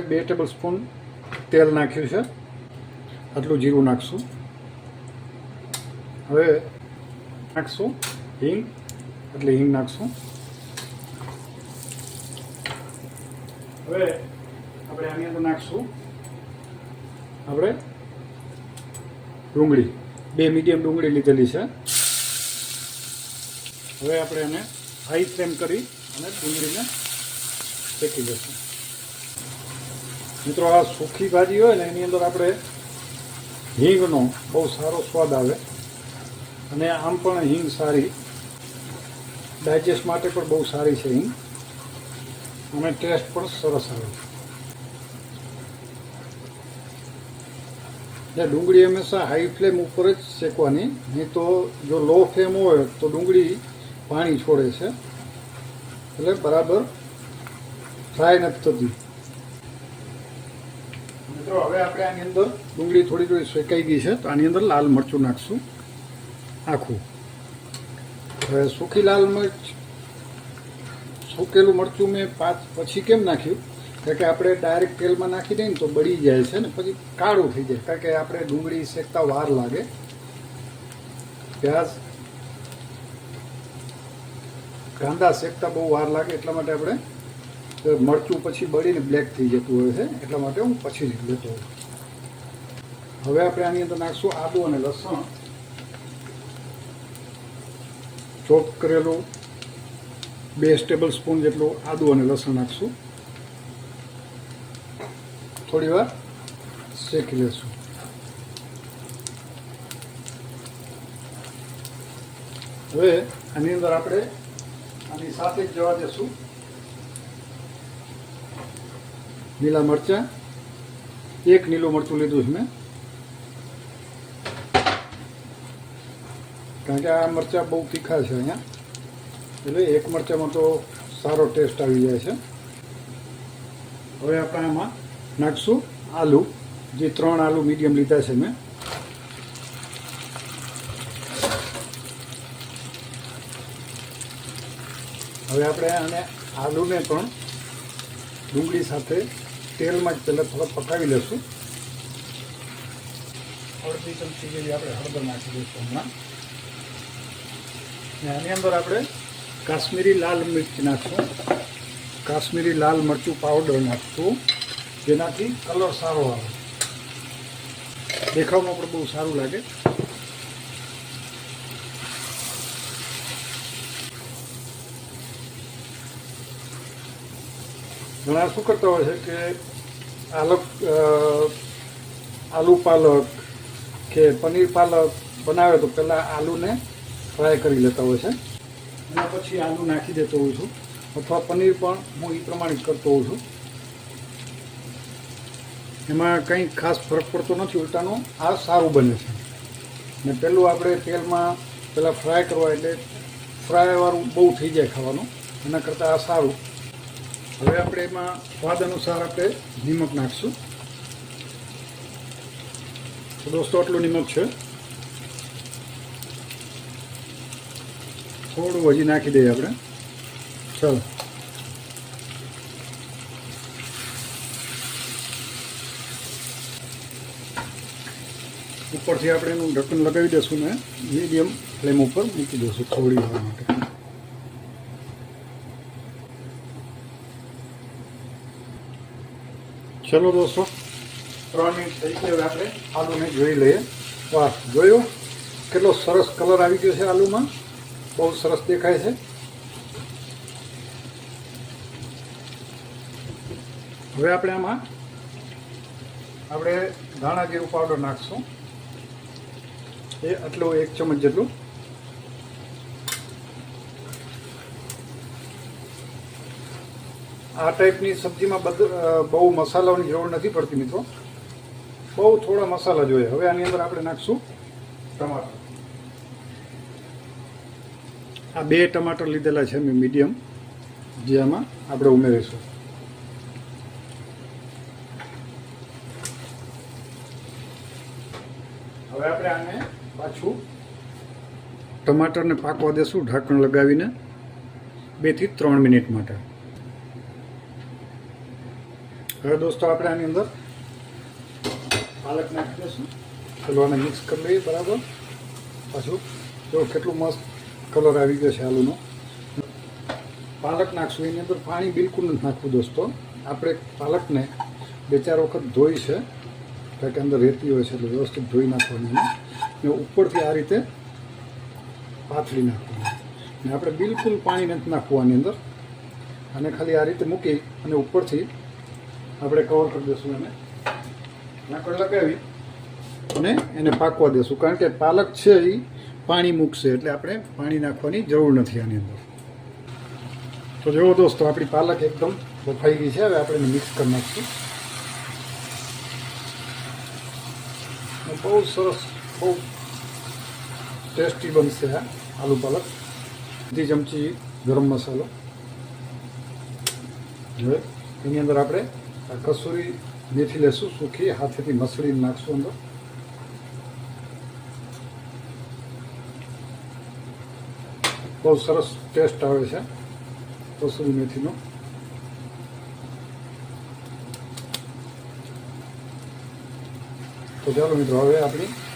બે table spoon તેલ નાખ્યું છે. આટલું જીરું નાખશું. હવે નાખશું હિંગ. એટલે હિંગ નાખશું. હવે આપણે આની અંદર નાખશું આપણે ડુંગળી. બે મીડિયમ ડુંગળી લીધેલી છે. હવે આપણે એને હાઈ ફ્લેમ કરી અને ડુંગળીને શેકી દઈશું મિત્રો, આ સૂકી ભાજી હોય ને, એની અંદર આપણે હિંગનો બહુ સારો સ્વાદ આવે. અને આમ પણ હિંગ સારી. ડાયજેસ્ટ માટે પણ બહુ સારી છે હિંગ. અને ટેસ્ટ પણ સરસ આવે છે. ડુંગળી હંમેશા હાઈ ફ્લેમ ઉપર જ શેકવાની. નહીં તો જો લો ફ્લેમ હોય, તો ડુંગળી પાણી છોડે છે. એટલે બરાબર ફ્રાય નથી થતી. મિત્રો, હવે આપણે આની અંદર ડુંગળી થોડી થોડી શેકાઈ ગઈ છે. તો આની અંદર લાલ મરચું નાખશું. આખું. હવે સૂકી લાલ મરચ, સૂકેલું મરચું મેં પાંચ પછી કેમ નાખ્યું? કારણ કે આપણે ડાયરેક્ટ તેલમાં નાખી દઈએ ને તો બળી જાય છે ને, પછી કાળું થઈ જાય. કારણ કે આપણે ડુંગળી શેકતા વાર લાગે. પ્યાઝ કાંદા શેકતા બહુ વાર લાગે, એટલા માટે આપણે મરચું પછી બળીને બ્લેક થઈ જતું હોય છે, એટલા માટે હું પછી જ લેતો હોઉં. હવે આપણે આની અંદર નાખશું આદુ અને લસણ. ચોપ કરેલું બે ટેબલ સ્પૂન જેટલું આદુ અને લસણ નાખશું. થોડી વાર શેકી લેશું. હવે આની અંદર આપણે આની સાથે જ જવા દેશું. લીલા મરચાં. એક લીલું મરચું લીધું છે મેં. કારણ કે આ મરચાં બહુ તીખા છે અહીંયા. એટલે એક મરચાંમાં તો સારો ટેસ્ટ આવી જાય છે. હવે આપણે આમાં નાખશું આલુ. જે ત્રણ આલુ મીડિયમ લીધા છે મેં. હવે આપણે આને આલુને પણ ડુંગળી સાથે તેલમાં જ પહેલાં થોડા પકાવી લેશું. અડધી ચમચી જેવી આપણે હળદર નાખી દઈશું હમણાં. આની અંદર આપણે કાશ્મીરી લાલ મિર્ચ નાખશું. કાશ્મીરી લાલ મરચું પાવડર નાખશું. જેનાથી કલર સારો આવે. દેખાવમાં પણ બહુ સારું લાગે. ઘણા શું કરતા હોય છે કે આલક આલુ પાલક કે પનીર પાલક બનાવે તો પહેલાં આલુને ફ્રાય કરી લેતા હોય છે. અને પછી આલુ નાખી દેતો હોઉં છું. અથવા પનીર પણ હું એ પ્રમાણે કરતો હોઉં છું. એમાં કંઈ ખાસ ફરક પડતો નથી, ઉલટાનો આ સારું બને છે. ને પહેલું આપણે તેલમાં પહેલાં ફ્રાય કરવા એટલે ફ્રાયવાળું બહુ થઈ જાય ખાવાનું. એના કરતાં આ સારું. હવે આપણે એમાં સ્વાદ અનુસાર આપણે નિમક નાખશું. દોસ્તો, આટલું નિમક છે. થોડું હજી નાખી દઈએ આપણે. ચાલો. ઉપરથી આપણે એનું ઢક્કન લગાવી દઈશું ને. મીડિયમ ફ્લેમ ઉપર મૂકી દઈશું થોડી વાર માટે ચલો દોસ્તો. ત્રણ મિનિટ થઈ હવે આપણે આલુને જોઈ લઈએ. વાહ, જોયું? કેટલો સરસ કલર આવી ગયો છે આલુમાં. બહુ સરસ દેખાય છે. હવે આપણે આમાં આપણે ધાણા જીરું પાવડર નાખશું. એ આટલું એક ચમચ જેટલું. આ ટાઈપની સબ્જીમાં બધ બહુ મસાલાઓની જરૂર નથી પડતી મિત્રો. બહુ થોડા મસાલા જોઈએ. હવે આની અંદર આપણે નાખશું ટમાટર. આ બે ટમાટર લીધેલા છે મેં મીડિયમ. જે આમાં આપણે ઉમેરીશું. હવે આપણે આને પાછું ટમાટરને પાકવા દેશું, ઢાંકણ લગાવીને બેથી ત્રણ મિનિટ માટે. હવે દોસ્તો આપણે આની અંદર પાલક નાખી દઈશું ચલો આને મિક્સ કરી લઈએ બરાબર પાછું જો કેટલું મસ્ત કલર આવી ગયો છે આલુનો પાલક નાખશું એની અંદર પાણી બિલકુલ નથી નાખવું દોસ્તો આપણે પાલકને બે ચાર વખત ધોઈ છે કારણ કે અંદર રહેતી હોય છે એટલે વ્યવસ્થિત ધોઈ નાખવાની ને ઉપરથી આ રીતે પાથરી નાખવાની ને આપણે બિલકુલ પાણી નથી નાખવું આની અંદર અને ખાલી આ રીતે મૂકી અને ઉપરથી આપણે કવર કરી દઈશું એને. નાકડ લગાવી અને એને પાકવા દેશું કારણ કે પાલક છે એ પાણી મૂકશે, એટલે આપણે પાણી નાખવાની જરૂર નથી આની અંદર. તો જુઓ દોસ્તો, આપણી પાલક એકદમ બફાઈ ગઈ છે. હવે આપણે મિક્સ કરી નાખીશું. બહુ સરસ, બહુ ટેસ્ટી બનશે આ આલુ પાલક. અડધી ચમચી ગરમ મસાલો. હવે એની અંદર આપણે કસૂરી મેથી લેશું સૂકી હાથેથી મસળી નાખશું અંદર બહુ સરસ ટેસ્ટ આવે છે કસૂરી મેથીનો તો ચાલો મિત્રો હવે આપણી